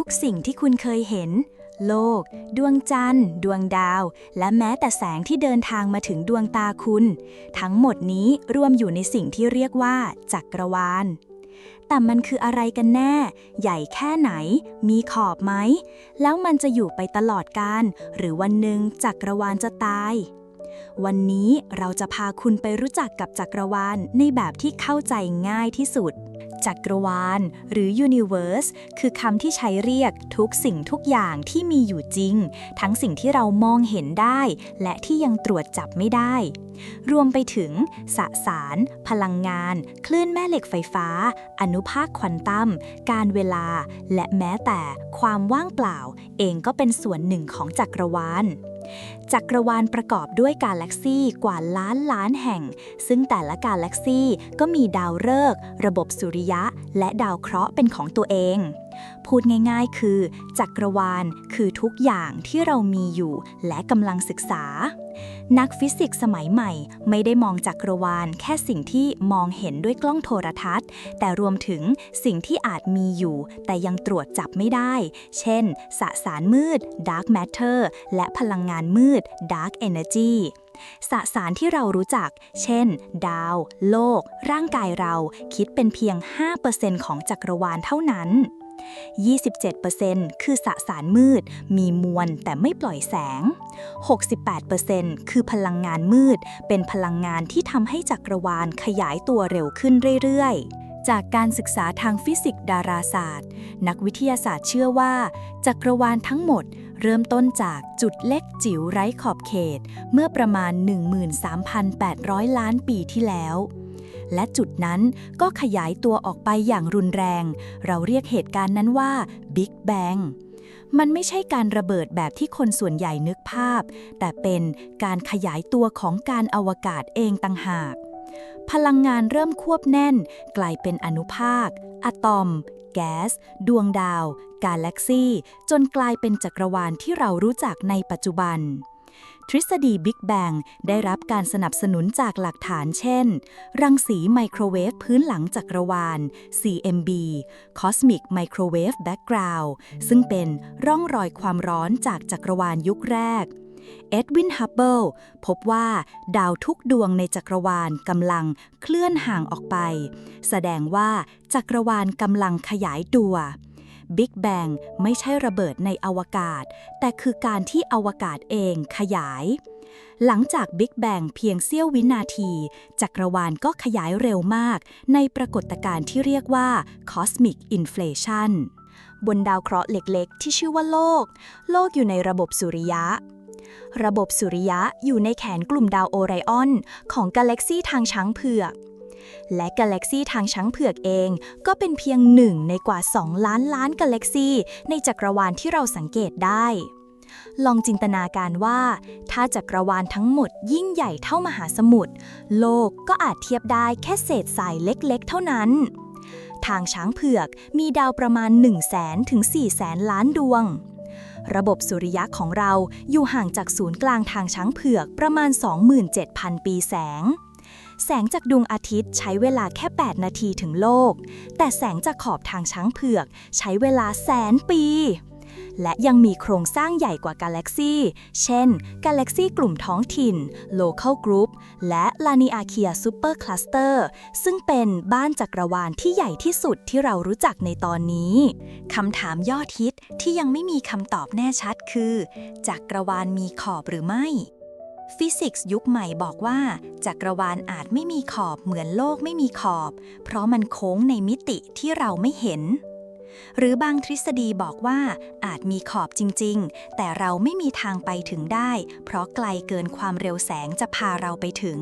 ทุกสิ่งที่คุณเคยเห็น โลก ดวงจันทร์ ดวงดาว และแม้แต่แสงที่เดินทางมาถึงดวงตาคุณ ทั้งหมดนี้รวมอยู่ในสิ่งที่เรียกว่า จักรวาลแต่มันคืออะไรกันแน่ ใหญ่แค่ไหน มีขอบไหม แล้วมันจะอยู่ไปตลอดกาลหรือวันหนึ่งจักรวาลจะตาย วันนี้เราจะพาคุณไปรู้จักกับจักรวาลในแบบที่เข้าใจง่ายที่สุด จักรวาล หรือ universe คือคำที่ใช้เรียกทุกสิ่งทุกอย่างที่มีอยู่จริง ทั้งสิ่งที่เรามองเห็นได้ และที่ยังตรวจจับไม่ได้ รวมไปถึง สสาร พลังงาน คลื่นแม่เหล็กไฟฟ้า อนุภาคควอนตัม การเวลา และแม้แต่ความว่างเปล่า เองก็เป็นส่วนหนึ่งของจักรวาล จักรวาลประกอบด้วยกาแล็กซี่กว่าล้านล้านแห่ง ซึ่งแต่ละกาแล็กซี่ก็มีดาวฤกษ์ระบบสุริยะ และดาวเคราะห์เป็นของตัวเอง พูดง่ายๆ คือ จักรวาลคือทุกอย่างที่เรามีอยู่และกำลังศึกษา นักฟิสิกส์สมัยใหม่ ไม่ได้มองจักรวาลแค่สิ่งที่มองเห็นด้วยกล้องโทรทัศน์ แต่รวมถึงสิ่งที่อาจมีอยู่ แต่ยังตรวจจับไม่ได้ เช่น สสารมืด dark matter และพลังงานมืด dark energy สสารที่เรารู้จัก เช่น ดาว โลก ร่างกายเรา คิดเป็นเพียง 5%ของจักรวาลเท่านั้น 27%คือสสารมืด มีมวลแต่ไม่ปล่อยแสง 68%คือพลังงานมืด เป็นพลังงานที่ทำให้จักรวาลขยายตัวเร็วขึ้นเรื่อยๆจากการศึกษาทางฟิสิกส์ดาราศาสตร์ นักวิทยาศาสตร์เชื่อว่า จักรวาลทั้งหมด เริ่มต้นจากจุดเล็กจิ๋วไร้ขอบเขต เมื่อประมาณ 13,800 ล้านปีที่แล้ว และจุดนั้นก็ขยายตัวออกไปอย่างรุนแรง เราเรียกเหตุการณ์นั้นว่า Big Bang มันไม่ใช่การระเบิดแบบที่คนส่วนใหญ่นึกภาพ แต่เป็นการขยายตัวของการอวกาศเองต่างหาก พลังงานเริ่มควบแน่น กลายเป็นอนุภาค อะตอม แก๊ส ดวงดาว กาแล็กซี่ จนกลายเป็นจักรวาลที่เรารู้จักในปัจจุบัน ทฤษฎีบิ๊กแบงได้รับการสนับสนุนจากหลักฐานเช่น รังสีไมโครเวฟพื้นหลังจักรวาล CMB Cosmic Microwave Background ซึ่งเป็นร่องรอยความร้อนจากจักรวาลยุคแรกเอ็ดวิน ฮับเบิลพบว่าดาวทุกดวงในจักรวาลกำลังเคลื่อนห่างออกไป แสดงว่าจักรวาลกำลังขยายตัว Big Bang ไม่ใช่ระเบิดในอวกาศ แต่คือการที่อวกาศเองขยาย หลังจาก Big Bang เพียงเสี้ยววินาที จักรวาลก็ขยายเร็วมาก ในปรากฏการณ์ที่เรียกว่า Cosmic Inflation บนดาวเคราะห์เล็กๆ ที่ชื่อว่าโลก โลกอยู่ในระบบสุริยะ ระบบสุริยะอยู่ในแขนกลุ่มดาวโอไรออน ของกาแล็กซีทางช้างเผือก และกาแล็กซีทางช้างเผือกเอง ก็เป็นเพียงหนึ่งในกว่า 2 ล้านล้านกาแล็กซีในจักรวาลที่เราสังเกตได้ ลองจินตนาการว่า ถ้าจักรวาลทั้งหมดยิ่งใหญ่เท่ามหาสมุทรโลกก็อาจเทียบได้แค่เศษทรายเล็กๆ เท่านั้น ทางช้างเผือกมีดาวประมาณ 1 0 0 0 0แสนถึง4 0 0แสนล้านดวงระบบสุริยะของเราอยู่ห่างจากศูนย์กลางทางช้างเผือกประมาณ 27,000 ปีแสง แสงจากดวงอาทิตย์ใช้เวลาแค่ 8 นาทีถึงโลก แต่แสงจากขอบทางช้างเผือก ใช้เวลาแสนปี และยังมีโครงสร้างใหญ่กว่ากาแล็กซีเช่น กาแล็กซีกลุ่มท้องถิ่น Local Group และลานีอาเคียซูเปอร์คลัสเตอร์ซึ่งเป็นบ้านจักรวาลที่ใหญ่ที่สุดที่เรารู้จักในตอนนี้ คำถามยอดฮิตที่ยังไม่มีคำตอบแน่ชัดคือ จักรวาลมีขอบหรือไม่ ฟิสิกส์ยุคใหม่บอกว่าจักรวาลอาจไม่มีขอบเหมือนโลกไม่มีขอบ เพราะมันโค้งในมิติที่เราไม่เห็น หรือบางทฤษฎีบอกว่าอาจมีขอบจริง ๆ แต่เราไม่มีทางไปถึงได้ เพราะไกลเกินความเร็วแสงจะพาเราไปถึง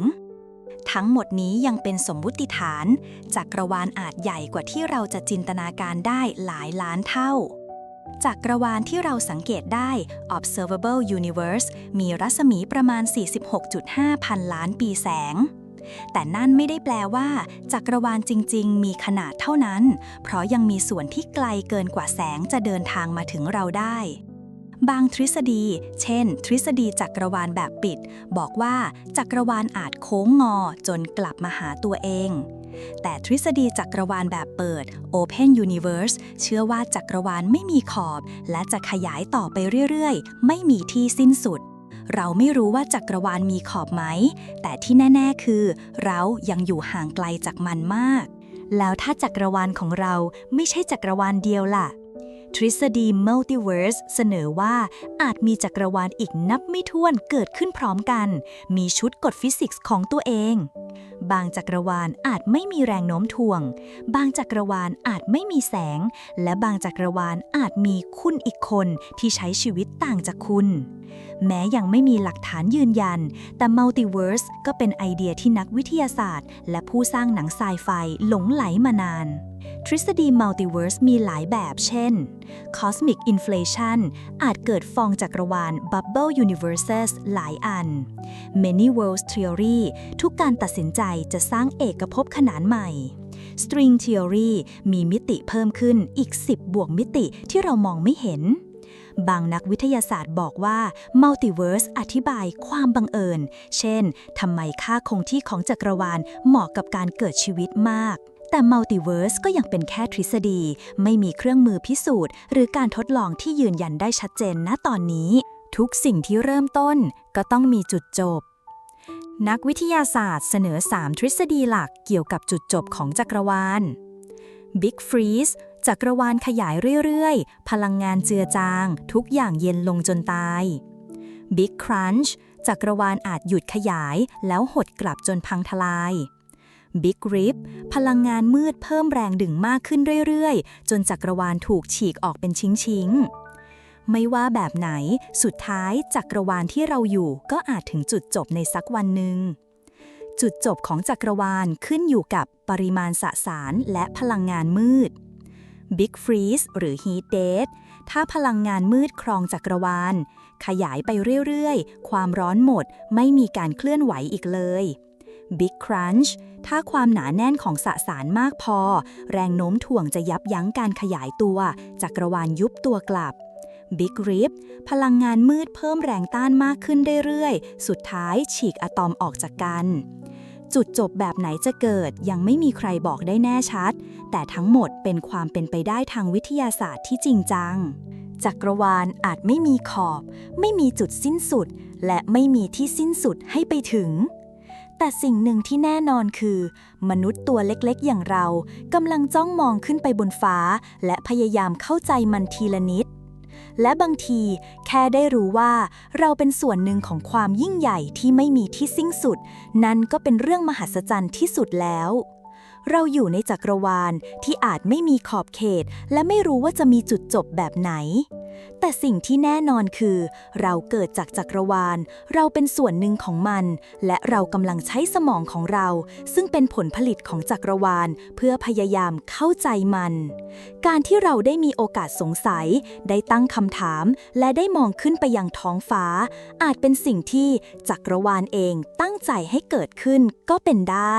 ทั้งหมดนี้ยังเป็นสมมุติฐาน จักรวาลอาจใหญ่กว่าที่เราจะจินตนาการได้หลายล้านเท่า จักรวาลที่เราสังเกตได้ observable universe มีรัศมีประมาณ 46.5 พันล้านปีแสง แต่นั่นไม่ได้แปลว่า จักรวาลจริง ๆ มีขนาดเท่านั้น เพราะยังมีส่วนที่ไกลเกินกว่าแสงจะเดินทางมาถึงเราได้บางทฤษฎี เช่น ทฤษฎีจักรวาลแบบปิด บอกว่าจักรวาลอาจโค้งงอจนกลับมาหาตัวเอง แต่ทฤษฎีจักรวาลแบบเปิด Open Universe เชื่อว่าจักรวาลไม่มีขอบ และจะขยายต่อไปเรื่อยๆ ไม่มีที่สิ้นสุด เราไม่รู้ว่าจักรวาลมีขอบไหม แต่ที่แน่ ๆ คือ เรายังอยู่ห่างไกลจากมันมาก แล้วถ้าจักรวาลของเราไม่ใช่จักรวาลเดียวล่ะ ทฤษฎี Multiverse เสนอว่าอาจมีจักรวาลอีกนับไม่ถ้วนเกิดขึ้นพร้อมกัน มีชุดกฎฟิสิกส์ของตัวเอง บางจักรวาลอาจไม่มีแรงโน้มถ่วง บางจักรวาลอาจไม่มีแสง และบางจักรวาลอาจมีคุณอีกคนที่ใช้ชีวิตต่างจากคุณ แม้ยังไม่มีหลักฐานยืนยัน แต่ Multiverse ก็เป็นไอเดียที่นักวิทยาศาสตร์ และผู้สร้างหนังไซไฟหลงไหลมานาน ทฤษฎี Multiverse มีหลายแบบเช่น Cosmic Inflation อาจเกิดฟองจักรวาล Bubble Universes หลายอัน Many Worlds Theory ทุกการตัดสินใจจะสร้างเอกภพขนานใหม่ String Theory มีมิติเพิ่มขึ้นอีก 10 บวกมิติที่เรามองไม่เห็นบางนักวิทยาศาสตร์บอกว่า Multiverse อธิบายความบังเอิญ เช่น ทำไมค่าคงที่ของจักรวาลเหมาะกับการเกิดชีวิตมาก แต่ Multiverse ก็ยังเป็นแค่ทฤษฎี ไม่มีเครื่องมือพิสูจน์ หรือการทดลองที่ยืนยันได้ชัดเจนณตอนนี้ ทุกสิ่งที่เริ่มต้นก็ต้องมีจุดจบ นักวิทยาศาสตร์เสนอ 3 ทฤษฎีหลักเกี่ยวกับจุดจบของจักรวาล Big Freeze จักรวาลขยายเรื่อยๆ พลังงานเจือจาง ทุกอย่างเย็นลงจนตาย Big Crunch จักรวาลอาจหยุดขยายแล้วหดกลับจนพังทลาย Big Rip พลังงานมืดเพิ่มแรงดึงมากขึ้นเรื่อยๆ จนจักรวาลถูกฉีกออกเป็นชิ้งๆ ไม่ว่าแบบไหน สุดท้ายจักรวาลที่เราอยู่ก็อาจถึงจุดจบในสักวันหนึ่ง จุดจบของจักรวาลขึ้นอยู่กับปริมาณสสารและพลังงานมืด Big Freeze หรือ Heat Death ถ้าพลังงานมืดครองจักรวาล ขยายไปเรื่อยๆ ความร้อนหมดไม่มีการเคลื่อนไหวอีกเลย Big Crunch ถ้าความหนาแน่นของสสารมากพอ แรงโน้มถ่วงจะยับยั้งการขยายตัว จักรวาลยุบตัวกลับ Big Rip พลังงานมืดเพิ่มแรงต้านมากขึ้นเรื่อยๆ สุดท้ายฉีกอะตอมออกจากกัน จุดจบแบบไหนจะเกิดยังไม่มีใครบอกได้แน่ชัด แต่ทั้งหมดเป็นความเป็นไปได้ทางวิทยาศาสตร์ที่จริงจัง จักรวาลอาจไม่มีขอบ ไม่มีจุดสิ้นสุด และไม่มีที่สิ้นสุดให้ไปถึง แต่สิ่งหนึ่งที่แน่นอนคือ มนุษย์ตัวเล็กๆ อย่างเรากำลังจ้องมองขึ้นไปบนฟ้า และพยายามเข้าใจมันทีละนิด และบางทีแค่ได้รู้ว่า เราเป็นส่วนหนึ่งของความยิ่งใหญ่ที่ไม่มีที่สิ้นสุด นั่นก็เป็นเรื่องมหัศจรรย์ที่สุดแล้ว เราอยู่ในจักรวาลที่อาจไม่มีขอบเขต และไม่รู้ว่าจะมีจุดจบแบบไหน แต่สิ่งที่แน่นอนคือ เราเกิดจากจักรวาล เราเป็นส่วนหนึ่งของมัน และเรากำลังใช้สมองของเรา ซึ่งเป็นผลผลิตของจักรวาล เพื่อพยายามเข้าใจมัน การที่เราได้มีโอกาสสงสัย ได้ตั้งคำถาม และได้มองขึ้นไปยังท้องฟ้า อาจเป็นสิ่งที่จักรวาลเองตั้งใจให้เกิดขึ้นก็เป็นได้